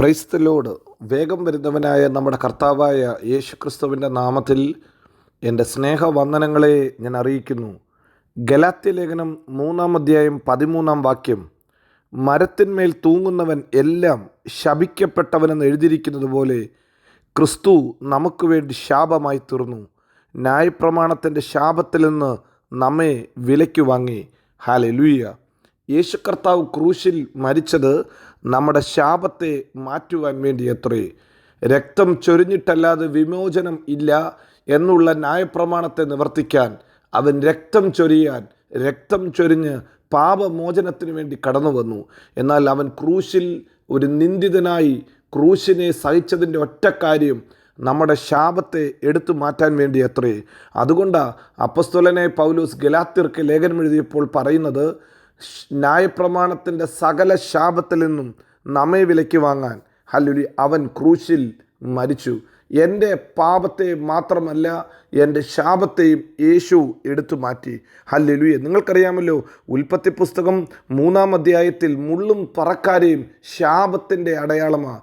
ക്രൈസ്തലോട് വേഗം വരുന്നവനായ നമ്മുടെ കർത്താവായ യേശു ക്രിസ്തുവിന്റെ നാമത്തിൽ എന്റെ സ്നേഹവന്ദനങ്ങളെ ഞാൻ അറിയിക്കുന്നു. ഗലാത്യ ലേഖനം മൂന്നാം അധ്യായം പതിമൂന്നാം വാക്യം മരത്തിന്മേൽ തൂങ്ങുന്നവൻ എല്ലാം ശപിക്കപ്പെട്ടവനെന്ന് എഴുതിയിരിക്കുന്നത് പോലെ ക്രിസ്തു നമുക്ക് വേണ്ടി ശാപമായി തീർന്നു. ന്യായപ്രമാണത്തിന്റെ ശാപത്തിൽ നിന്ന് നമ്മെ വിലയ്ക്ക് വാങ്ങി. ഹാലെ ലൂയ്യ യേശു കർത്താവ് ക്രൂശിൽ മരിച്ചത് നമ്മുടെ ശാപത്തെ മാറ്റുവാൻ വേണ്ടി അത്രേ രക്തം ചൊരിഞ്ഞിട്ടല്ലാതെ വിമോചനം ഇല്ല എന്നുള്ള ന്യായപ്രമാണത്തെ നിവർത്തിക്കാൻ അവൻ രക്തം ചൊരിയാൻ രക്തം ചൊരിഞ്ഞ് പാപമോചനത്തിന് വേണ്ടി കടന്നു വന്നു എന്നാൽ അവൻ ക്രൂശിൽ ഒരു നിന്ദിതനായി ക്രൂശിനെ സഹിച്ചതിന്റെ ഒറ്റ കാര്യം നമ്മുടെ ശാപത്തെ എടുത്തു മാറ്റാൻ വേണ്ടി അത്രേ അതുകൊണ്ടാണ് അപ്പസ്തുലനെ പൗലൂസ് ഗലാത്തിർക്ക് ലേഖനം എഴുതിയപ്പോൾ പറയുന്നത് ന്യായപ്രമാണത്തിന്റെ സകല ശാപത്തിൽ നിന്നും നമ്മെ വിലയ്ക്ക് വാങ്ങാൻ. ഹല്ലുലി അവൻ ക്രൂശിൽ മരിച്ചു. എന്റെ പാപത്തെ മാത്രമല്ല എന്റെ ശാപത്തെയും യേശു എടുത്തു മാറ്റി. ഹല്ലുലുയെ. നിങ്ങൾക്കറിയാമല്ലോ ഉൽപ്പത്തി പുസ്തകം മൂന്നാം അധ്യായത്തിൽ മുള്ളും പറക്കാരെയും ശാപത്തിന്റെ അടയാളമാണ്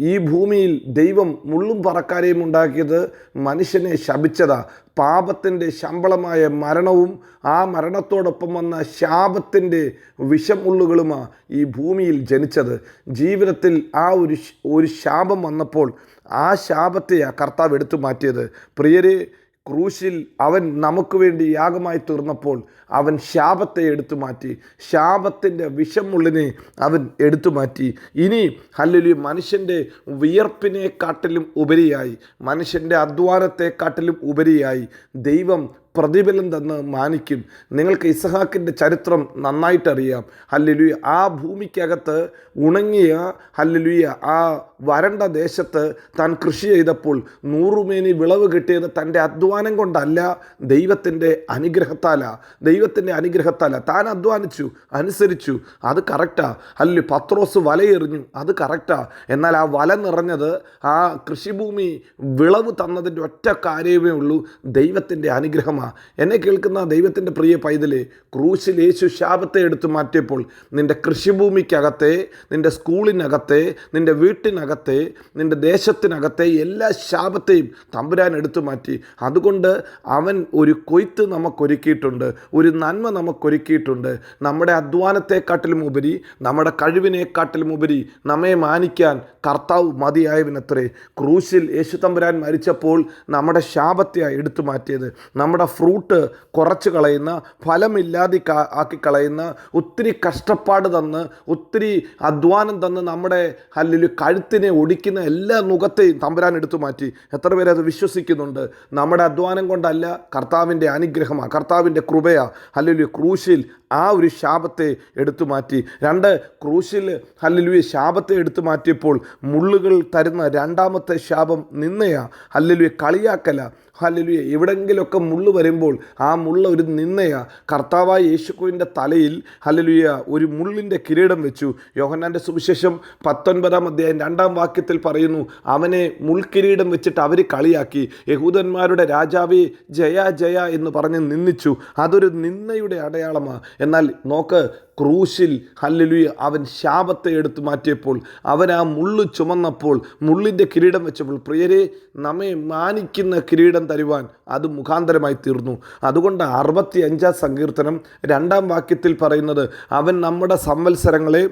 ഈ ഭൂമിയിൽ ദൈവം മുള്ളും പറക്കാരെയും ഉണ്ടാക്കിയത് മനുഷ്യനെ ശപിച്ചതാ. പാപത്തിന്റെ ശമ്പളമായ മരണവും ആ മരണത്തോടൊപ്പം വന്ന ശാപത്തിന്റെ വിഷമുള്ളുകളുമാ ഈ ഭൂമിയിൽ ജനിച്ചത്. ജീവിതത്തിൽ ആ ഒരു ഒരു ശാപം വന്നപ്പോൾ ആ ശാപത്തെയാണ് കർത്താവ് എടുത്തു മാറ്റിയത്. പ്രിയരെ ക്രൂശിൽ അവൻ നമുക്ക് വേണ്ടി യാഗമായി തീർന്നപ്പോൾ അവൻ ശാപത്തെ എടുത്തു മാറ്റി. ശാപത്തിന്റെ വിഷമുള്ളിനെ അവൻ എടുത്തു മാറ്റി. ഇനി ഹല്ലുലി മനുഷ്യന്റെ വിയർപ്പിനെക്കാട്ടിലും ഉപരിയായി. മനുഷ്യന്റെ അധ്വാനത്തെക്കാട്ടിലും ഉപരിയായി. ദൈവം പ്രതിഫലം തന്ന് മാനിക്കും. നിങ്ങൾക്ക് ഇസഹാക്കിന്റെ ചരിത്രം നന്നായിട്ടറിയാം. ഹല്ലലുയ. ആ ഭൂമിക്കകത്ത് ഉണങ്ങിയ ഹല്ലലുയ ആ വരണ്ട ദേശത്ത് താൻ കൃഷി ചെയ്തപ്പോൾ നൂറുമേനി വിളവ് കിട്ടിയത് തന്റെ അധ്വാനം കൊണ്ടല്ല ദൈവത്തിന്റെ അനുഗ്രഹത്താലാ. ദൈവത്തിന്റെ അനുഗ്രഹത്താല. താൻ അധ്വാനിച്ചു അനുസരിച്ചു. അത് കറക്റ്റാ. അല്ല പത്രോസ് വലയെറിഞ്ഞു. അത് കറക്റ്റാ. എന്നാൽ ആ വല നിറഞ്ഞത് ആ കൃഷിഭൂമി വിളവ് തന്നതിന്റെ ഒറ്റ കാര്യമേ ഉള്ളൂ. ദൈവത്തിന്റെ അനുഗ്രഹമാണ്. എന്നെ കേൾക്കുന്ന ദൈവത്തിന്റെ പ്രിയ പൈതലെ ക്രൂശിൽ യേശു ശാപത്തെ എടുത്തു മാറ്റിയപ്പോൾ നിന്റെ കൃഷിഭൂമിക്കകത്തെ നിന്റെ സ്കൂളിനകത്തെ നിന്റെ വീട്ടിനകത്തെ നിന്റെ ദേശത്തിനകത്തെ എല്ലാ ശാപത്തെയും തമ്പുരാൻ എടുത്തു മാറ്റി. അതുകൊണ്ട് അവൻ ഒരു കൊയ്ത്ത് നമുക്കൊരുക്കിയിട്ടുണ്ട് ഒരു നന്മ നമുക്കൊരുക്കിയിട്ടുണ്ട്. നമ്മുടെ അധ്വാനത്തെക്കാട്ടിലും ഉപരി നമ്മുടെ കഴിവിനെക്കാട്ടിലും ഉപരി നമ്മെ മാനിക്കാൻ കർത്താവ് മതിയായവനത്രേ. ക്രൂശിൽ യേശു തമ്പുരാൻ മരിച്ചപ്പോൾ നമ്മുടെ ശാപത്തെയാണ് എടുത്തു മാറ്റിയത്. നമ്മുടെ ഫ്രൂട്ട് കുറച്ച് കളയുന്ന ഫലമില്ലാതെ ആക്കി കളയുന്ന ഒത്തിരി കഷ്ടപ്പാട് തന്ന് ഒത്തിരി അധ്വാനം തന്ന് നമ്മുടെ അല്ലെങ്കിൽ കഴുത്തിനെ ഒടിക്കുന്ന എല്ലാ മുഖത്തെയും തമ്പുരാൻ എടുത്തു മാറ്റി. എത്ര പേരെ അത് വിശ്വസിക്കുന്നുണ്ട്? നമ്മുടെ അധ്വാനം കൊണ്ടല്ല കർത്താവിന്റെ അനുഗ്രഹമാണ് കർത്താവിന്റെ കൃപയാണ് അല്ലെങ്കിൽ ക്രൂശിൽ ആ ഒരു ശാപത്തെ എടുത്തു മാറ്റി. രണ്ട് ക്രൂശിൽ ഹല്ലുലുയ ശാപത്തെ എടുത്തു മാറ്റിയപ്പോൾ മുള്ളുകൾ തരുന്ന രണ്ടാമത്തെ ശാപം നിന്നയാ. ഹല്ലുലുയ കളിയാക്കല. ഹല്ലുലുയ എവിടെങ്കിലൊക്കെ മുള്ളു വരുമ്പോൾ ആ മുള്ള ഒരു നിന്നയാ. കർത്താവായ യേശുക്കുവിന്റെ തലയിൽ ഹല്ലുലുയ ഒരു മുള്ളിന്റെ കിരീടം വെച്ചു. യോഹന്നാന്റെ സുവിശേഷം പത്തൊൻപതാം അധ്യായം രണ്ടാം വാക്യത്തിൽ പറയുന്നു അവനെ മുൾക്കിരീടം വെച്ചിട്ട് അവർ കളിയാക്കി. യഹൂദന്മാരുടെ രാജാവേ ജയ ജയ എന്ന് പറഞ്ഞ് നിന്ദിച്ചു. അതൊരു നിന്നയുടെ അടയാളമാണ് എന്നാൽ നോക്ക് ക്രൂശിൽ ഹല്ലുലുയ അവൻ ശാപത്തെ എടുത്തു മാറ്റിയപ്പോൾ അവൻ ആ മുള്ളു ചുമന്നപ്പോൾ മുള്ളിന്റെ കിരീടം വെച്ചപ്പോൾ പ്രിയരെ നമ്മെ മാനിക്കുന്ന കിരീടം തരുവാൻ അത് മുഖാന്തരമായി തീർന്നു. അതുകൊണ്ട് അറുപത്തി അഞ്ചാം സങ്കീർത്തനം രണ്ടാം വാക്യത്തിൽ പറയുന്നത് അവൻ നമ്മുടെ സംവത്സരങ്ങളെ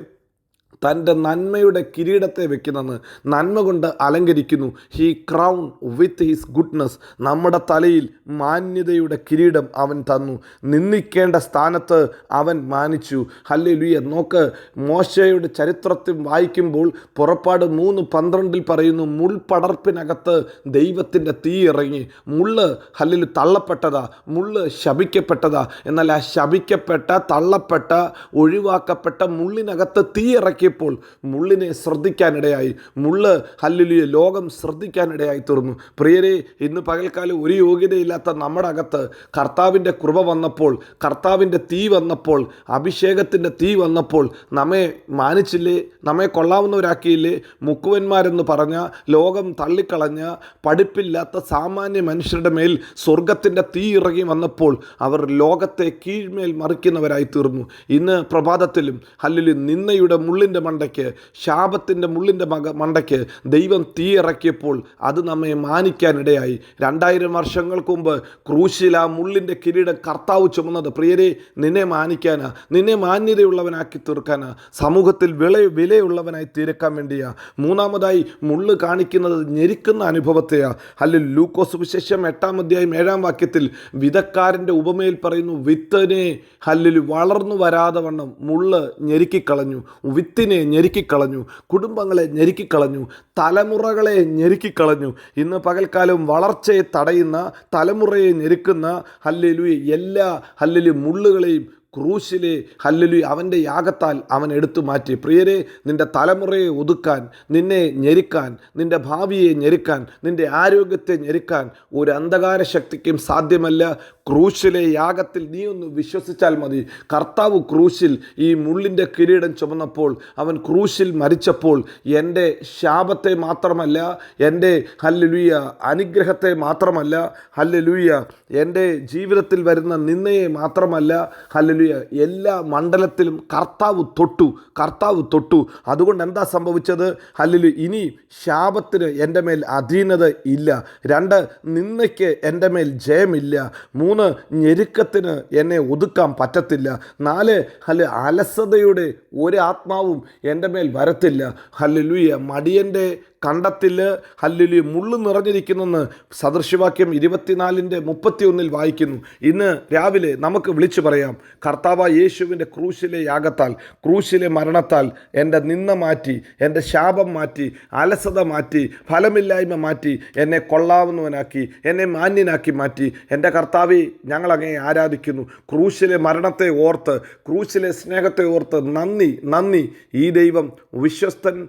തന്റെ നന്മയുടെ കിരീടത്തെ വെക്കുന്നെന്ന് നന്മ കൊണ്ട് അലങ്കരിക്കുന്നു. He crown with his goodness നമ്മുടെ തലയിൽ മാന്യതയുടെ കിരീടം അവൻ തന്നു. നിന്ദിക്കേണ്ട സ്ഥാനത്ത് അവൻ മാനിച്ചു. ഹല്ലേ ലുയ നോക്ക് മോശയുടെ ചരിത്രത്തിൽ വായിക്കുമ്പോൾ പുറപ്പാട് മൂന്ന് പന്ത്രണ്ടിൽ പറയുന്നു മുൾപടർപ്പിനകത്ത് ദൈവത്തിന്റെ തീ ഇറങ്ങി. മുള്ള് ഹല്ലിൽ തള്ളപ്പെട്ടതാ. മുള്ള് ശപിക്കപ്പെട്ടതാ. എന്നാൽ ആ ശപിക്കപ്പെട്ട തള്ളപ്പെട്ട ഒഴിവാക്കപ്പെട്ട മുള്ളിനകത്ത് തീ ഇറക്കിയപ്പോൾ മുള്ളിനെ ശ്രദ്ധിക്കാനിടയായി. മുള്ള് ഹല്ലുലിയ ലോകം ശ്രദ്ധിക്കാനിടയായി തീർന്നു. പ്രിയരെ ഇന്ന് പകൽക്കാലം ഒരു യോഗ്യതയില്ലാത്ത നമ്മുടെ അകത്ത് കർത്താവിന്റെ കൃപ വന്നപ്പോൾ കർത്താവിന്റെ തീ വന്നപ്പോൾ അഭിഷേകത്തിന്റെ തീ വന്നപ്പോൾ നമ്മെ മാനിച്ചില്ലേ? നമ്മെ കൊള്ളാവുന്നവരാക്കിയില്ലേ? മുക്കുവന്മാരെന്ന് പറഞ്ഞ ലോകം തള്ളിക്കളഞ്ഞ പഠിപ്പില്ലാത്ത സാമാന്യ മനുഷ്യരുടെ മേൽ സ്വർഗത്തിന്റെ തീ ഇറങ്ങി വന്നപ്പോൾ അവർ ലോകത്തെ കീഴ്മേൽ മറിക്കുന്നവരായി തീർന്നു. ഇന്ന് പ്രഭാതത്തിലും ഹല്ലിൽ നിന്നയുടെ മുള്ളിന്റെ മുള്ളിന്റെ മണ്ടയ്ക്ക് ശാപത്തിന്റെ മുള്ളിന്റെ മക മണ്ടയ്ക്ക് ദൈവം തീ ഇറക്കിയപ്പോൾ അത് നമ്മെ മാനിക്കാനിടയായി രണ്ടായിരം വർഷങ്ങൾക്ക് മുമ്പ് ക്രൂശിൽ ആ മുള്ളിന്റെ കിരീടം കർത്താവ് ചുമന്നത്. പ്രിയരെ നിന്നെ മാനിക്കാനാ. നിന്നെ മാന്യതയുള്ളവനാക്കി തീർക്കാനാ. സമൂഹത്തിൽ വില വിലയുള്ളവനായി തീരക്കാൻ വേണ്ടിയാ. മൂന്നാമതായി മുള്ള് കാണിക്കുന്നത് ഞെരിക്കുന്ന അനുഭവത്തെയാ. അല്ലെ ലൂക്കോസ് വിശേഷം എട്ടാം അധ്യായം ഏഴാം വാക്യത്തിൽ വിധക്കാരന്റെ ഉപമയിൽ പറയുന്നു വിത്തനെ ഹല്ലിൽ വളർന്നു വരാതെ വണ്ണം മുള്ള് ഞെരുക്കിക്കളഞ്ഞു. വിത്തിനെ ഞെരുക്കിക്കളഞ്ഞു കുടുംബങ്ങളെ ഞെരുക്കിക്കളഞ്ഞു തലമുറകളെ ഞെരുക്കിക്കളഞ്ഞു. ഇന്ന് പകൽക്കാലം വളർച്ചയെ തടയുന്ന തലമുറയെ ഞെരുക്കുന്ന ഹല്ലിലു എല്ലാ ഹല്ലിലു മുള്ളുകളെയും ക്രൂശിലെ ഹല്ലലു അവന്റെ യാഗത്താൽ അവൻ എടുത്തു മാറ്റി. പ്രിയരെ നിന്റെ തലമുറയെ ഒതുക്കാൻ നിന്നെ ഞെരുക്കാൻ നിന്റെ ഭാവിയെ ഞെരുക്കാൻ നിന്റെ ആരോഗ്യത്തെ ഞെരുക്കാൻ ഒരു അന്ധകാര ശക്തിക്കും സാധ്യമല്ല. ക്രൂശിലെ യാഗത്തിൽ നീ ഒന്ന് വിശ്വസിച്ചാൽ മതി. കർത്താവ് ക്രൂശിൽ ഈ മുള്ളിന്റെ കിരീടം ചുമന്നപ്പോൾ അവൻ ക്രൂശിൽ മരിച്ചപ്പോൾ എന്റെ ശാപത്തെ മാത്രമല്ല എന്റെ ഹല്ലുലുയ അനുഗ്രഹത്തെ മാത്രമല്ല ഹല്ലുലുയ എന്റെ ജീവിതത്തിൽ വരുന്ന നിന്നയെ മാത്രമല്ല ഹല്ലുലുയ എല്ലാ മണ്ഡലത്തിലും കർത്താവ് തൊട്ടു കർത്താവ് തൊട്ടു. അതുകൊണ്ട് എന്താ സംഭവിച്ചത്? ഹല്ലുലു ഇനി ശാപത്തിന് എന്റെ മേൽ അധീനത ഇല്ല. രണ്ട് നിന്നയ്ക്ക് എന്റെ മേൽ ജയമില്ല. മൂന്ന് ഞെരുക്കത്തിന് എന്നെ ഒതുക്കാൻ പറ്റത്തില്ല. നാല് അല്ല അലസതയുടെ ഒരാത്മാവും എന്റെ മേൽ വരത്തില്ല. ഹല്ലുലുയ. മടിയന്റെ കണ്ടത്തിൽ ഹല്ലുലി മുള്ളു നിറഞ്ഞിരിക്കുന്നെന്ന് സദൃശവാക്യം ഇരുപത്തിനാലിന്റെ മുപ്പത്തിയൊന്നിൽ വായിക്കുന്നു. ഇന്ന് രാവിലെ നമുക്ക് വിളിച്ചു പറയാം കർത്താവ യേശുവിന്റെ ക്രൂശിലെ യാഗത്താൽ ക്രൂശിലെ മരണത്താൽ എന്റെ നിന്ന മാറ്റി എന്റെ ശാപം മാറ്റി അലസത മാറ്റി ഫലമില്ലായ്മ മാറ്റി എന്നെ കൊള്ളാവുന്നവനാക്കി എന്നെ മാന്യനാക്കി മാറ്റി എന്റെ കർത്താവെ ഞങ്ങളങ്ങനെ ആരാധിക്കുന്നു. ക്രൂശിലെ മരണത്തെ ഓർത്ത് ക്രൂശിലെ സ്നേഹത്തെ ഓർത്ത് നന്ദി നന്ദി. ഈ ദൈവം വിശ്വസ്തൻ